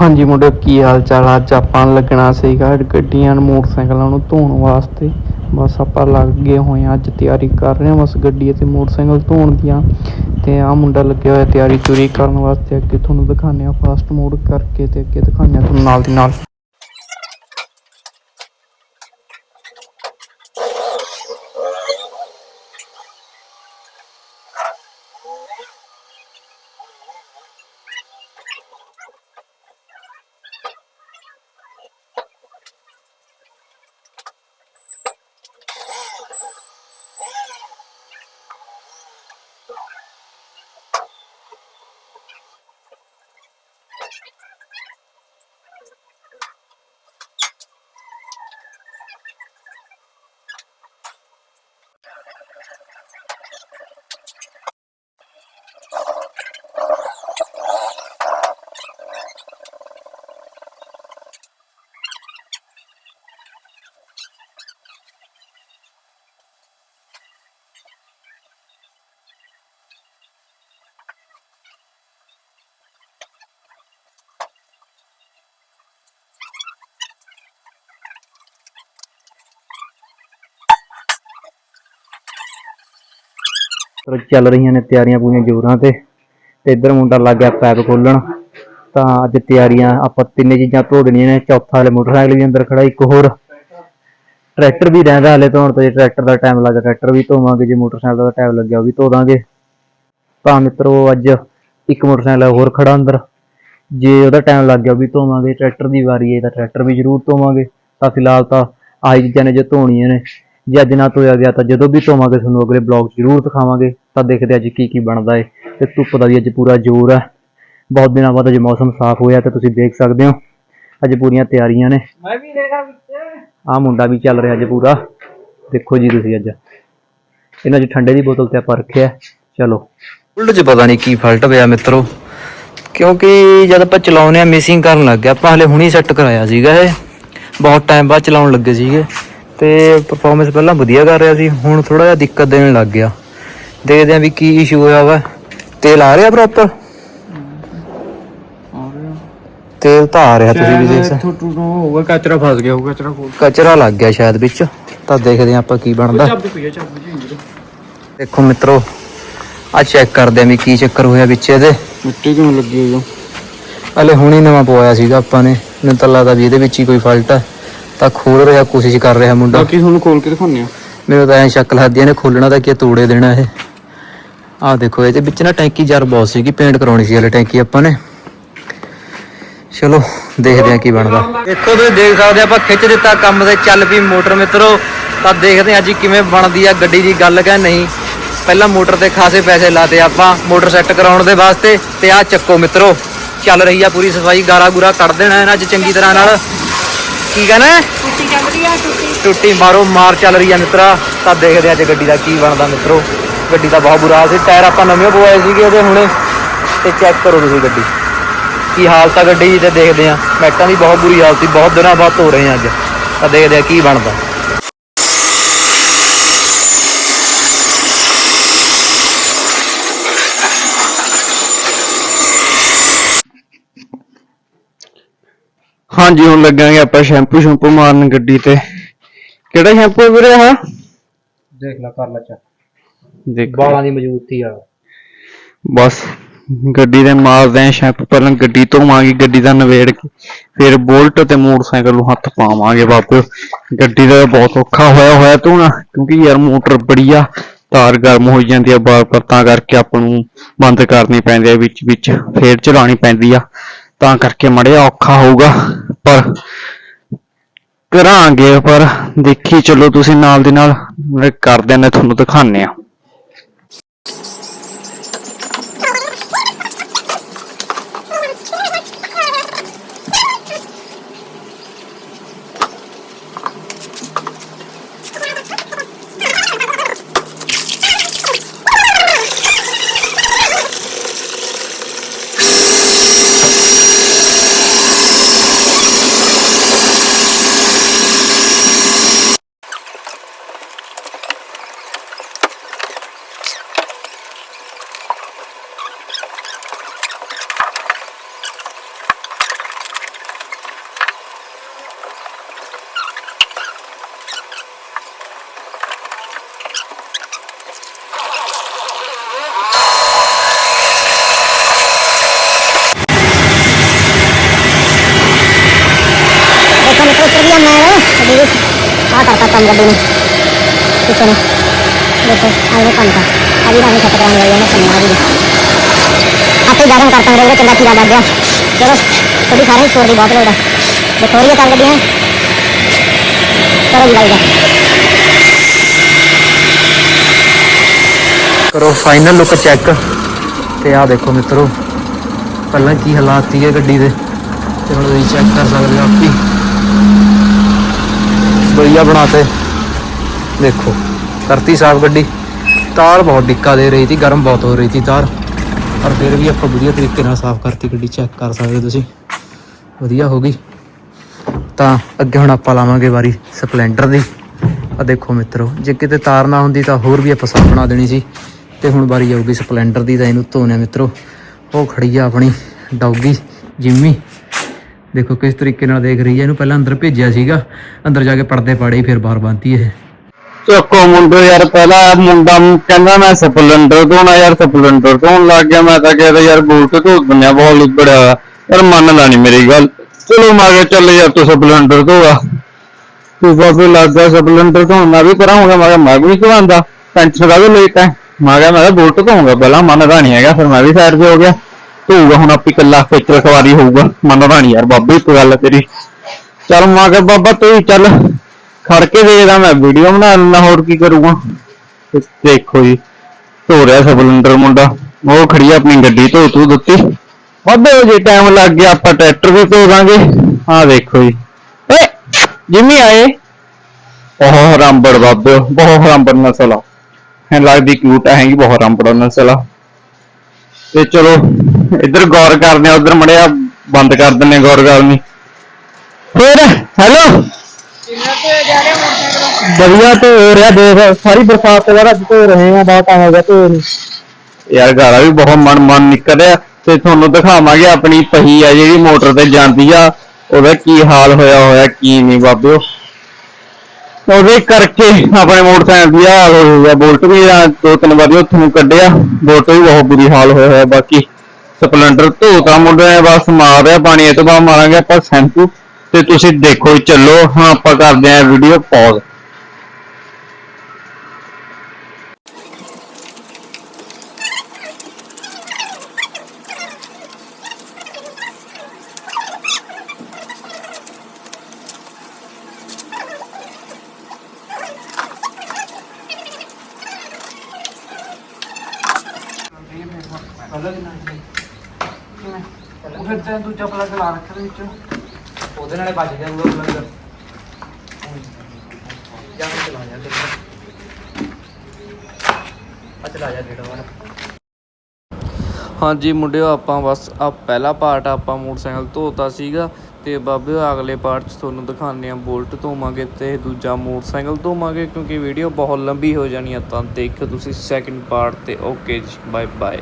ਹਾਂਜੀ ਮੁੰਡੇ ਕੀ ਹਾਲ ਚਾਲ? ਅੱਜ ਆਪਾਂ ਲੱਗਣਾ ਸੀਗਾ ਗੱਡੀਆਂ ਨੂੰ, ਮੋਟਰਸਾਈਕਲਾਂ ਨੂੰ ਧੋਣ ਵਾਸਤੇ। ਬਸ ਆਪਾਂ ਲੱਗ ਗਏ ਹੋਏ ਆ ਅੱਜ ਤਿਆਰੀ ਕਰ ਰਹੇ ਹਾਂ। ਬਸ ਗੱਡੀ ਅਤੇ ਮੋਟਰਸਾਈਕਲ ਧੋਣ ਦੀਆਂ। ਤੇ ਆ ਮੁੰਡਾ ਲੱਗਿਆ ਹੋਇਆ ਤਿਆਰੀ ਚੂਰੀ ਕਰਨ ਵਾਸਤੇ। ਅੱਗੇ ਤੁਹਾਨੂੰ ਦਿਖਾਉਂਦੇ ਆ ਫਾਸਟ ਮੋਡ ਕਰਕੇ ਤੇ ਅੱਗੇ ਦਿਖਾਉਂਦੇ ਆ ਤੁਹਾਨੂੰ ਨਾਲ ਦੀ ਨਾਲ। ਪਰ ਚੱਲ ਰਹੀਆਂ ਨੇ ਤਿਆਰੀਆਂ ਪੂਰੀਆਂ ਜ਼ੋਰਾਂ ਤੇ ਤੇ ਇੱਧਰ ਮੁੰਡਾ ਲੱਗ ਗਿਆ ਪੈਪ ਖੋਲਣ। ਤਾਂ ਅੱਜ ਤਿਆਰੀਆਂ ਆਪਾਂ ਤਿੰਨੇ ਚੀਜ਼ਾਂ ਧੋ ਦੇਣੀਆਂ ਨੇ, ਚੌਥਾ ਹਲੇ ਮੋਟਰਸਾਈਕਲ ਵੀ ਅੰਦਰ ਖੜਾ, ਇੱਕ ਹੋਰ। ਟਰੈਕਟਰ ਵੀ ਰਹਿੰਦਾ ਹਲੇ ਧੋਣ ਤੇ, ਜੇ ਟਰੈਕਟਰ ਦਾ ਟਾਈਮ ਲੱਗਾ ਟਰੈਕਟਰ ਵੀ ਧੋਵਾਂਗੇ, ਜੇ ਮੋਟਰਸਾਈਕਲ ਦਾ ਟਾਈਮ ਲੱਗਿਆ ਉਹ ਵੀ ਧੋ ਦਾਂਗੇ ਤਾਂ ਮਿੱਤਰੋ, ਅੱਜ ਇੱਕ ਮੋਟਰਸਾਈਕਲ ਹੋਰ ਖੜਾ ਅੰਦਰ। ਜੇ ਉਹਦਾ ਟਾਈਮ ਲੱਗ ਗਿਆ ਉਹ ਵੀ ਧੋਵਾਂਗੇ, ਟਰੈਕਟਰ ਦੀ ਵਾਰੀ ਹੈ, ਤਾਂ ਟਰੈਕਟਰ ਵੀ ਜ਼ਰੂਰ ਧੋਵਾਂਗੇ। ਤਾਂ ਫਿਲਹਾਲ ਤਾਂ ਆਹੀ ਚੀਜ਼ਾਂ ਨੇ ਜੋ ਧੋਣੀਆਂ ਨੇ। ਜੇ ਅੱਜ ਨਾ ਧੋਇਆ ਗਿਆ ਤਾਂ ਜਦੋਂ ਵੀ ਧੋਵਾਂਗੇ ਤੁਹਾਨੂੰ ਅਗਲੇ ਬਲੌਗ ਜ਼ਰੂਰ ਦਿਖਾਵਾਂਗੇ। ਤਾਂ ਦੇਖਦੇ ਅੱਜ ਕੀ ਕੀ ਬਣਦਾ ਏ। ਤੇ ਧੁੱਪ ਦਾ ਵੀ ਅੱਜ ਪੂਰਾ ਜ਼ੋਰ ਹੈ ਬਹੁਤ ਦਿਨਾਂ ਬਾਅਦ ਅੱਜ ਮੌਸਮ ਸਾਫ਼ ਹੋਇਆ ਤੇ ਤੁਸੀਂ ਦੇਖ ਸਕਦੇ ਹੋ। ਅੱਜ ਪੂਰੀਆਂ ਤਿਆਰੀਆਂ ਨੇ। ਮੈਂ ਵੀ ਦੇਖਾ ਵਿੱਚ। ਆਹ ਮੁੰਡਾ ਵੀ ਚੱਲ ਰਿਹਾ ਅੱਜ ਪੂਰਾ। ਦੇਖੋ ਜੀ ਤੁਸੀਂ ਅੱਜ। ਇਹਨਾਂ 'ਚ ਠੰਡੇ ਦੀ ਬੋਤਲ ਤੇ ਆਪਾਂ ਰੱਖਿਆ। ਚਲੋ। ਬੁਲਟ 'ਚ ਪਤਾ ਨਹੀਂ ਕੀ ਫਲਟ ਪਿਆ ਮਿੱਤਰੋ। ਕਿਉਂਕਿ ਜਦ ਆਪਾਂ ਚਲਾਉਨੇ ਆ ਮਿਸਿੰਗ ਕਰਨ ਲੱਗ ਗਿਆ ਆਪਾਂ ਹਲੇ ਹੁਣੀ ਸੈੱਟ ਕਰਾਇਆ ਸੀਗਾ ਇਹ। ਬਹੁਤ ਟਾਈਮ ਬਾਅਦ ਚਲਾਉਣ ਲੱਗੇ ਸੀਗੇ। ਤੇ ਪਰਫਾਰਮੈਂਸ ਪਹਿਲਾਂ ਵਧੀਆ ਕਰ ਰਿਹਾ ਸੀ ਹੁਣ ਥੋੜਾ ਜਿਹਾ ਦਿੱਕਤ ਦੇਣ ਲੱਗ ਗਿਆ। ਦੇਖਦੇ ਆ ਵੀ ਕੀ ਇਸ਼ੂ ਹੋਇਆ ਵਾ। ਤੇਲ ਆ ਰਿਹਾ ਪ੍ਰੋਪਰ ਤੇਲ ਤਾਂ ਆ ਰਿਹਾ ਤੁਸੀਂ ਵੀ ਦੇਖ ਸਕਦੇ। ਟੂ ਹੋਊਗਾ ਕਚਰਾ ਫਸ ਗਿਆ ਹੋਊਗਾ ਕਚਰਾ ਖੋਲ ਕਚਰਾ ਲੱਗ ਗਿਆ ਸ਼ਾਇਦ ਵਿੱਚ। ਤਾਂ ਦੇਖਦੇ ਆ ਆਪਾਂ ਕੀ ਬਣਦਾ। ਚਾਬੀ ਪਈ ਆ ਚਾਬੀ ਜੀ ਅੰਦਰ। ਦੇਖੋ ਮਿੱਤਰੋ ਆ ਚੈੱਕ ਕਰਦੇ ਆ ਵੀ ਕੀ ਚੱਕਰ ਹੋਇਆ ਵਿੱਚ ਇਹਦੇ। ਮਿੱਟੀ ਕਿਉਂ ਲੱਗੀ ਹੋਈ ਆ? ਹਲੇ ਹੁਣੀ ਨਵਾਂ ਪਵਾਇਆ ਸੀਗਾ ਆਪਾਂ ਨੇ। ਮੈਨੂੰ ਤਾਂ ਲੱਗਦਾ ਵੀ ਇਹਦੇ ਵਿੱਚ ਹੀ ਕੋਈ ਫਾਲਟ ਹੈ ਤਾਂ ਖੋਲ ਰਿਹਾ ਕੋਸ਼ਿਸ਼ ਕਰ ਰਿਹਾ ਮੁੰਡਾ। ਬਾਕੀ ਤੁਹਾਨੂੰ ਖੋਲ ਕੇ ਦਿਖਾਉਂਦੇ ਆ ਮੈਨੂੰ ਤਾਂ ਐ ਸ਼ੱਕ ਲੱਗਦੀ ਇਹਨੇ ਖੋਲਣਾ ਤਾਂ ਕੀ ਤੋੜੇ ਦੇਣਾ ਇਹ। ਆਹ ਦੇਖੋ ਇਹਦੇ ਵਿੱਚ ਨਾ ਟੈਂਕੀ ਜਰ ਬਹੁਤ ਸੀਗੀ ਪੇਂਟ ਕਰਾਉਣੀ ਸੀ ਹਲੇ ਟੈਂਕੀ ਆਪਾਂ ਨੇ। ਚਲੋ ਦੇਖਦੇ ਆ ਕੀ ਬਣਦਾ। ਦੇਖੋ ਤੁਸੀਂ ਦੇਖ ਸਕਦੇ ਆਪਾਂ ਖਿੱਚ ਦਿੱਤਾ ਕੰਮ ਤੇ ਚੱਲ ਪਈ ਮੋਟਰ ਮਿੱਤਰੋ। ਤਾਂ ਦੇਖਦੇ ਆ ਅੱਜ ਕਿਵੇਂ ਬਣਦੀ ਆ ਗੱਡੀ ਦੀ ਗੱਲ ਕਹ ਨਹੀਂ। ਪਹਿਲਾਂ ਮੋਟਰ ਤੇ ਖਾਸੇ ਪੈਸੇ ਲਾਤੇ ਆਪਾਂ ਮੋਟਰ ਸੈੱਟ ਕਰਾਉਣ ਦੇ ਵਾਸਤੇ। ਤੇ ਆ ਚੱਕੋ ਮਿੱਤਰੋ ਚੱਲ ਰਹੀ ਆ ਪੂਰੀ ਸਫ਼ਾਈ ਗਾਰਾ ਗੂਰਾ ਕੱਢ ਦੇਣਾ ਇਹਨਾਂ ਅੱਜ ਚੰਗੀ ਤਰ੍ਹਾਂ ਨਾਲ। ਕੀ ਕਹਿਣਾ ਹੈ? ਟੁੱਟੀ ਮਾਰੋ, ਮਾਰ ਚੱਲ ਰਹੀ ਆ ਮਿੱਤਰਾ। ਤਾਂ ਦੇਖਦੇ ਆ ਅੱਜ ਗੱਡੀ ਦਾ ਕੀ ਬਣਦਾ ਮਿੱਤਰੋ। ਗੱਡੀ ਦਾ ਬਹੁਤ ਬੁਰਾ ਹਾਲ ਸੀ। ਟਾਇਰ ਆਪਾਂ ਨਵੇਂ ਪਵਾਏ ਸੀਗੇ ਉਹਦੇ ਹੁਣੇ। ਤੇ ਚੈੱਕ ਕਰੋ ਤੁਸੀਂ ਗੱਡੀ। ਕੀ ਹਾਲਤ ਆ ਗੱਡੀ ਦੀ ਤੇ ਦੇਖਦੇ ਆ। ਮੈਟਾਂ ਦੀ ਬਹੁਤ ਬੁਰੀ ਹਾਲਤ ਸੀ। ਬਹੁਤ ਦਿਨਾਂ ਬਾਅਦ ਧੋ ਰਹੇ ਆ ਅੱਜ। ਤਾਂ ਦੇਖਦੇ ਆ ਕੀ ਬਣਦਾ। ਹਾਂਜੀ ਹੁਣ ਲੱਗਾਂਗੇ ਆਪਾਂ ਸ਼ੈਂਪੂ ਸ਼ੈਂਪੂ ਮਾਰਨ ਗੱਡੀ ਤੇ। ਕਿਹੜਾ ਸ਼ੈਂਪੂ ਵੀਰੇ ਆ ਦੇਖ ਲੈ ਕਰ ਲੈ ਚੈੱਕ ਦੇਖ। ਵਾਲਾਂ ਦੀ ਮਜ਼ਬੂਤੀ ਆ। ਬਸ ਗੱਡੀ ਦੇ ਮਾਰਦੇ ਆ ਸ਼ੈਂਪੂ ਪਹਿਲਾਂ ਗੱਡੀ ਧੋਵਾਂਗੇ ਗੱਡੀ ਦਾ ਨਵੇੜ ਕੇ। ਫਿਰ ਬੋਲਟ ਤੇ ਮੋਟਰਸਾਈਕਲ ਨੂੰ ਹੱਥ ਪਾਵਾਂਗੇ ਵਾਪਸ ਗੱਡੀ ਦਾ ਬਹੁਤ ਔਖਾ ਹੋਇਆ ਹੋਇਆ ਧੋਣਾ ਕਿਉਂਕਿ ਯਾਰ ਮੋਟਰ ਬੜੀ ਆ ਤਾਰ ਗਰਮ ਹੋ ਜਾਂਦੀ ਆ ਬਾਰ ਬਾਰ ਤਾਂ ਕਰਕੇ ਆਪਾਂ ਨੂੰ ਬੰਦ ਕਰਨੀ ਪੈਂਦੀ ਆ ਵਿੱਚ ਵਿੱਚ ਫੇਰ ਚਲਾਉਣੀ ਪੈਂਦੀ ਆ। ਤਾਂ ਕਰਕੇ ਮੜਿਆ ਔਖਾ ਹੋਊਗਾ, ਪਰ ਕਰਾਂਗੇ, ਪਰ ਦੇਖੀ ਚਲੋ ਤੁਸੀਂ ਨਾਲ ਦੀ ਨਾਲ ਕਰਦੇ ਨੇ ਤੁਹਾਨੂੰ ਦਿਖਾਣੇ ਆ ਆ ਕਰਤਾ ਕੰਮ ਗੱਡੀ ਨੇ ਕਿਸੇ ਨੇ ਦੇਖੋ ਆਲੇ ਕੰਮ ਦਾ ਅਜੀ ਨਾਲ ਖਤਰਾ ਹੋ ਗਿਆ ਨਾ ਪੰਜਾਬ ਨੂੰ ਆਪੇ ਗਰਮ ਕਰਤਾ ਰੋਗਾ ਚੰਗਾ ਚੀਰਾ ਲੱਗ ਗਿਆ ਚਲੋ ਕਦੀ ਸਾਰੇ ਛੋੜ ਦੀ ਬਹੁਤ ਲੋੜ ਹੈ ਦੇਖੋ ਇਹ ਚੱਲ ਕਰੋ ਫਾਈਨਲ ਲੁੱਕ ਚੈੱਕ ਤੇ ਆਹ ਦੇਖੋ ਮਿੱਤਰੋ, ਪਹਿਲਾਂ ਕੀ ਹਾਲਾਤ ਸੀਗੇ ਗੱਡੀ ਦੇ। ਤੇ ਹੁਣ ਤੁਸੀਂ ਚੈੱਕ ਕਰ ਸਕਦੇ ਹੋ ਆਪੀ। ਵਧੀਆ ਬਣਾਤੇ ਦੇਖੋ ਕਰਤੀ ਸਾਫ਼ ਗੱਡੀ। ਤਾਰ ਬਹੁਤ ਡਿੱਕਾ ਦੇ ਰਹੀ ਸੀ, ਗਰਮ ਬਹੁਤ ਹੋ ਰਹੀ ਸੀ ਤਾਰ। ਪਰ ਫਿਰ ਵੀ ਆਪਾਂ ਵਧੀਆ ਤਰੀਕੇ ਨਾਲ ਸਾਫ਼ ਕਰਤੀ ਗੱਡੀ ਚੈੱਕ ਕਰ ਸਕਦੇ ਹੋ ਤੁਸੀਂ। ਵਧੀਆ ਹੋ ਗਈ। ਤਾਂ ਅੱਗੇ ਹੁਣ ਆਪਾਂ ਲਾਵਾਂਗੇ ਵਾਰੀ ਸਪਲੈਂਡਰ ਦੀ। ਆ ਦੇਖੋ ਮਿੱਤਰੋ, ਜੇ ਕਿਤੇ ਤਾਰ ਨਾ ਹੁੰਦੀ ਤਾਂ ਹੋਰ ਵੀ ਆਪਾਂ ਸਾਫ਼ ਬਣਾ ਦੇਣੀ ਸੀ। ਤੇ ਹੁਣ ਵਾਰੀ ਆਊਗੀ ਸਪਲੈਂਡਰ ਦੀ ਤਾਂ ਇਹਨੂੰ ਧੋਣੇ ਮਿੱਤਰੋ। ਉਹ ਖੜੀ ਆ ਆਪਣੀ ਡੌਗੀ, ਜਿੰਮੀ। ਦੇਖੋ ਕਿਸ ਤਰੀਕੇ ਨਾਲ ਦੇਖ ਰਹੀ ਹੈ। ਇਹਨੂੰ ਪਹਿਲਾਂ ਅੰਦਰ ਭੇਜਿਆ ਸੀਗਾ। ਅੰਦਰ ਜਾ ਕੇ ਪਰਦੇ ਪਾੜੇ, ਫਿਰ ਬਾਹਰ ਬੰਨਤੀ ਇਹ। ਚੱਕੋ ਮੁੰਡੇ ਯਾਰ, ਪਹਿਲਾਂ ਮੁੰਡਾ ਕਹਿੰਦਾ ਮੈਂ ਸਪਲੈਂਡਰ ਧੋਣਾ ਯਾਰ ਸਪਲੈਂਡਰ ਧੋਣ ਲੱਗ ਗਿਆ। ਮੈਂ ਤਾਂ ਕਹਿੰਦਾ ਯਾਰ ਬੂਟ ਧੋ ਦਿੰਿਆ ਬਹੁਤ ਲਿਬੜਿਆ ਹੋਇਆ। ਯਾਰ ਮੰਨਦਾ ਨਹੀਂ ਮੇਰੀ ਗੱਲ। ਚਲੋ ਮੈਂ ਕਿਹਾ ਚੱਲ ਯਾਰ ਤੂੰ ਸਪਲੈਂਡਰ ਧੋਆ ਤੂੰ ਬਾਬੇ ਲੱਗ ਗਿਆ ਸਪਲੈਂਡਰ ਧੋਣ ਮੈਂ ਵੀ ਕਰਾਂਗਾ। ਮੈਂ ਕਿਹਾ ਮੈਂ ਵੀ ਨਹੀਂ ਧਵਾਉਂਦਾ ਦਾ ਵੀ ਲਈ ਤਾਂ ਮੈਂ ਕਿਹਾ ਮੈਂ ਤਾਂ ਬੂਟ ਧੋਊਂਗਾ। ਪਹਿਲਾਂ ਮੰਨਦਾ ਨਹੀਂ ਹੈਗਾ, ਫਿਰ ਮੈਂ ਵੀ ਸਾਈਡ ਤੇ ਹੋ ਗਿਆ। ਧੋਊਗਾ ਹੁਣ ਆਪੀ ਇਕੱਲਾ ਫਿਕਰ ਸਵਾਰੀ ਹੋਊਗਾ। ਮੰਨਦਾ ਨਹੀਂ ਯਾਰ ਬਾਬੇ, ਇੱਕ ਗੱਲ ਤੇਰੀ। ਚੱਲ ਮੈਂ ਕਿਹਾ, ਬਾਬਾ ਤੂੰ ਚੱਲ। ਖੜ ਕੇ ਦੇਖਦਾ ਮੈਂ ਵੀਡੀਓ ਬਣਾ ਲੈਣਾ ਹੋਰ ਕੀ ਕਰੂੰਗਾ। ਦੇਖੋ ਜੀ, ਧੋ ਰਿਹਾ ਸਬਲੰਡਰ ਮੁੰਡਾ। ਉਹ ਖੜੀ ਆਪਣੀ ਗੱਡੀ ਧੋ ਤੂ ਦਿੱਤੀ। ਬਾਬੇ, ਜੇ ਟਾਈਮ ਲੱਗ ਗਿਆ, ਆਪਾਂ ਟਰੈਕਟਰ ਵੀ ਧੋ ਦਾਂਗੇ। ਆਹ ਦੇਖੋ ਜੀ। ਓਏ, ਜਿੰਮੀ ਆਏ। ਬਹੁਤ ਰਾਮਬੜ ਬਾਬੇ, ਬਹੁਤ ਰਾਮਬੜ ਨਸਲ ਆ। ਹੈ ਲੱਗਦੀ ਕਿਊਟ ਹੈਗੀ ਬਹੁਤ ਰਾਮਬੜ ਨਸਲ ਆ। ਤੇ ਚਲੋ ਇੱਧਰ ਗੌਰ ਕਰਦੇ ਆ ਉਧਰ ਮੜਿਆ ਬੰਦ ਕਰ ਦਿੰਨੇ ਗੌਰ ਕਰਨੀ ਫਿਰ ਹੈਲੋ ਵਧੀਆ ਤੇ ਹੋ ਰਿਹਾ ਦੇਖ ਸਾਰੀ ਬਰਸਾਤ ਤੋਂ ਬਾਅਦ ਅੱਜ ਧੋ ਰਹੇ ਆ ਟਾਈਮ ਹੋ ਗਿਆ ਨੂੰ ਯਾਰ ਗਾਲਾ ਵੀ ਬਹੁਤ ਮਨ ਮਨ ਨਿਕਲ ਰਿਹਾ ਤੇ ਤੁਹਾਨੂੰ ਦਿਖਾਵਾਂਗੇ ਆਪਣੀ ਪਹੀ ਆ ਜਿਹੜੀ ਮੋਟਰ ਤੇ ਜਾਂਦੀ ਆ ਉਹਦਾ ਕੀ ਹਾਲ ਹੋਇਆ ਹੋਇਆ ਕੀ ਨਹੀਂ ਬਾਬਿਓ। ਉਹਦੇ ਕਰਕੇ ਆਪਣੇ ਮੋਟਰਸਾਈਕਲ ਦੀ ਹਾਲ ਹੋ ਗਿਆ ਬੋਲਟ ਵੀ ਆ ਦੋ ਤਿੰਨ ਵਾਰੀ ਉੱਥੇ ਕੱਢਿਆ ਬੋਲਟ ਵੀ ਬਹੁਤ ਬੁਰੀ ਹਾਲ ਹੋਇਆ ਹੋਇਆ ਬਾਕੀ ਸਪਲੈਂਡਰ ਧੋਤਾ ਮੁੰਡੇ ਨੇ ਬਸ ਮਾਰ ਰਿਹਾ, ਪਾਣੀ ਇਹ ਤੋਂ ਬਾਅਦ ਮਾਰਾਂਗੇ ਆਪਾਂ ਸ਼ੈਂਪੂ। ਤੇ ਤੁਸੀਂ ਦੇਖੋ ਚੱਲੋ ਹਾਂ ਆਪਾਂ ਕਰਦੇ ਆਂ ਵੀਡੀਓ ਪੌਜ਼ ਉਹ ਫਿਰ ਤੇ ਦੂਜਾ ਪਲੱਗ ਲਾ ਰੱਖਿਆ ਵਿੱਚ। ਉਹਦੇ ਨਾਲੇ ਵੱਜ ਗਿਆ ਉਹ ਪਲੱਗ। ਜਾਂ ਚਲਾ ਜਾ ਆ ਚਲਾ ਜਾ ਜਿਹੜਾ ਵਾਲਾ। ਹਾਂਜੀ ਮੁੰਡਿਓ ਆਪਾਂ ਬਸ ਆ ਪਹਿਲਾ ਪਾਰਟ ਆਪਾਂ ਮੋਟਰਸਾਈਕਲ ਧੋਤਾ ਸੀਗਾ ਤੇ ਬਾਬਿਓ ਅਗਲੇ ਪਾਰਟ 'ਚ ਤੁਹਾਨੂੰ ਦਿਖਾਉਂਦੇ ਆ ਬੋਲਟ ਧੋਵਾਂਗੇ ਤੇ ਦੂਜਾ ਮੋਟਰਸਾਈਕਲ ਧੋਵਾਂਗੇ ਕਿਉਂਕਿ ਵੀਡੀਓ ਬਹੁਤ ਲੰਬੀ ਹੋ ਜਾਣੀ ਆ ਤਾਂ ਦੇਖਿਓ ਤੁਸੀਂ ਸੈਕਿੰਡ ਪਾਰਟ ਤੇ। Okay ji bye bye